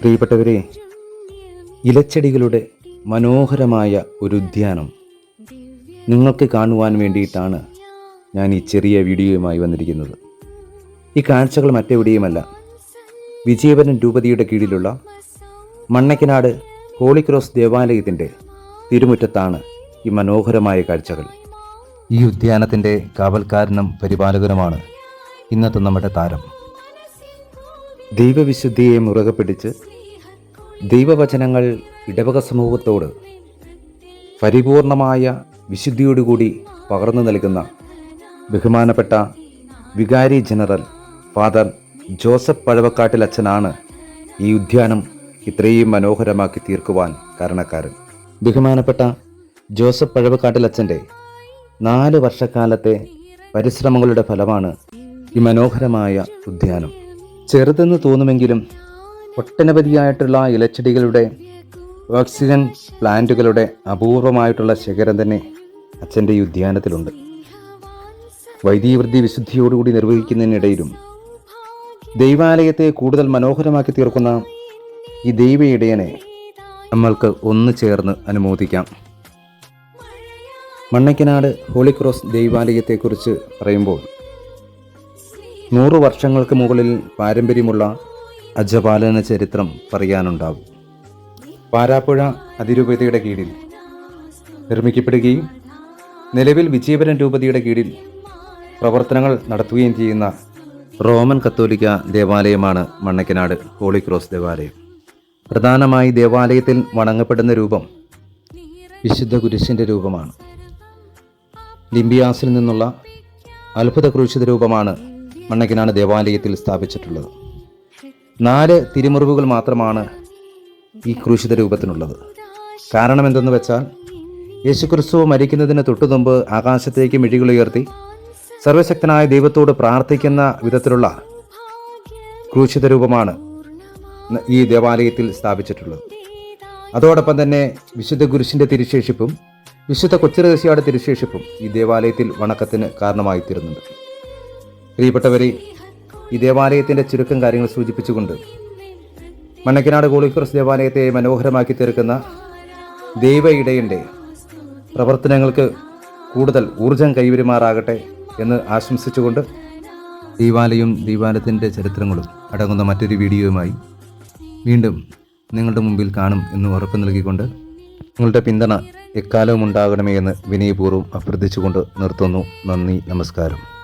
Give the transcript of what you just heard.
പ്രിയപ്പെട്ടവരെ ഇലച്ചെടികളുടെ മനോഹരമായ ഒരു ഉദ്യാനം നിങ്ങൾക്ക് കാണുവാൻ വേണ്ടിയിട്ടാണ് ഞാൻ ഈ ചെറിയ വീഡിയോയുമായി വന്നിരിക്കുന്നത്. ഈ കാഴ്ചകൾ മറ്റെവിടെയുമല്ല. വിജയവരൻ രൂപതയുടെ കീഴിലുള്ള മണ്ണക്കനാട് ഹോളി ക്രോസ് ദേവാലയത്തിന്റെ തിരുമുറ്റത്താണ് ഈ മനോഹരമായ കാഴ്ചകൾ. ഈ ഉദ്യാനത്തിന്റെ കാവൽക്കാരനും പരിപാലകനുമാണ് ഇന്നത്തെ നമ്മുടെ താരം. ദൈവവിശുദ്ധിയെ മുറുകെ പിടിച്ച് ദൈവവചനങ്ങൾ ഇടവക സമൂഹത്തോട് പരിപൂർണമായ വിശുദ്ധിയോടുകൂടി പകർന്നു നൽകുന്ന ബഹുമാനപ്പെട്ട വികാരി ജനറൽ ഫാദർ ജോസഫ് പഴവക്കാട്ടിൽ അച്ഛനാണ് ഈ ഉദ്യാനം ഇത്രയും മനോഹരമാക്കി തീർക്കുവാൻ കാരണക്കാരൻ. ബഹുമാനപ്പെട്ട ജോസഫ് പഴവക്കാട്ടിൽ അച്ഛന്റെ നാല് വർഷക്കാലത്തെ പരിശ്രമങ്ങളുടെ ഫലമാണ് ഈ മനോഹരമായ ഉദ്യാനം. ചെറുതെന്ന് തോന്നുമെങ്കിലും ഒട്ടനവധിയായിട്ടുള്ള ഇലച്ചെടികളുടെ ഓക്സിജൻ പ്ലാന്റുകളുടെ അപൂർവമായിട്ടുള്ള ശേഖരം തന്നെ അച്ഛന്റെ ഈ ഉദ്യാനത്തിലുണ്ട്. വൈദികവൃത്തി വിശുദ്ധിയോടുകൂടി നിർവഹിക്കുന്നതിനിടയിലും ദൈവാലയത്തെ കൂടുതൽ മനോഹരമാക്കി തീർക്കുന്ന ഈ ദൈവ ഇടയനെ നമ്മൾക്ക് ഒന്ന് ചേർന്ന് അനുമോദിക്കാം. മണ്ണയ്ക്കനാട് ഹോളിക്രോസ് ദൈവാലയത്തെക്കുറിച്ച് പറയുമ്പോൾ നൂറു വർഷങ്ങൾക്ക് മുകളിൽ പാരമ്പര്യമുള്ള അജപാലന ചരിത്രം പറയാനുണ്ടാവും. പാരാപ്പുഴ അതിരൂപതയുടെ കീഴിൽ നിർമ്മിക്കപ്പെടുകയും നിലവിൽ വിജയപുരം രൂപതയുടെ കീഴിൽ പ്രവർത്തനങ്ങൾ നടത്തുകയും ചെയ്യുന്ന റോമൻ കത്തോലിക്ക ദേവാലയമാണ് മണ്ണക്കനാട് ഹോളി ക്രോസ് ദേവാലയം. പ്രധാനമായി ദേവാലയത്തിൽ വണങ്ങപ്പെടുന്ന രൂപം വിശുദ്ധ കുരിശിന്റെ രൂപമാണ്. ലിംബിയാസിൽ നിന്നുള്ള അത്ഭുത ക്രൂശിത രൂപമാണ് മണ്ണക്കനാട് ദേവാലയത്തിൽ സ്ഥാപിച്ചിട്ടുള്ളത്. നാല് തിരുമുറിവുകൾ മാത്രമാണ് ഈ ക്രൂശിത രൂപത്തിനുള്ളത്. കാരണം എന്തെന്ന് വെച്ചാൽ യേശുക്രിസ്തു മരിക്കുന്നതിന് തൊട്ടുമുമ്പ് ആകാശത്തേക്ക് മിഴികളുയർത്തി സർവശക്തനായ ദൈവത്തോട് പ്രാർത്ഥിക്കുന്ന വിധത്തിലുള്ള ക്രൂശിത രൂപമാണ് ഈ ദേവാലയത്തിൽ സ്ഥാപിച്ചിട്ടുള്ളത്. അതോടൊപ്പം തന്നെ വിശുദ്ധ കുരിശിന്റെ തിരുശേഷിപ്പും വിശുദ്ധ കൊച്ചിറദേശിയുടെ തിരുശേഷിപ്പും ഈ ദേവാലയത്തിൽ വണക്കത്തിന് കാരണമായി തീരുന്നുണ്ട് പ്രിയപ്പെട്ടവരെ ഈ ദേവാലയത്തിന്റെ ചുരുക്കം കാര്യങ്ങൾ സൂചിപ്പിച്ചുകൊണ്ട് മണ്ണക്കനാട് കോളിക്രോസ് ദേവാലയത്തെ മനോഹരമാക്കി തീർക്കുന്ന ദൈവ ഇടയന്റെ പ്രവർത്തനങ്ങൾക്ക് കൂടുതൽ ഊർജം കൈവരുമാറാകട്ടെ എന്ന് ആശംസിച്ചുകൊണ്ട് ദീപാലയും ദൈവാലയത്തിന്റെ ചരിത്രങ്ങളും അടങ്ങുന്ന മറ്റൊരു വീഡിയോയുമായി വീണ്ടും നിങ്ങളുടെ മുമ്പിൽ കാണും എന്ന് ഉറപ്പ് നൽകിക്കൊണ്ട് നിങ്ങളുടെ പിന്തുണ എക്കാലവും ഉണ്ടാകണമേ എന്ന് വിനയപൂർവം അഭ്യർത്ഥിച്ചുകൊണ്ട് നിർത്തുന്നു. നന്ദി നമസ്കാരം.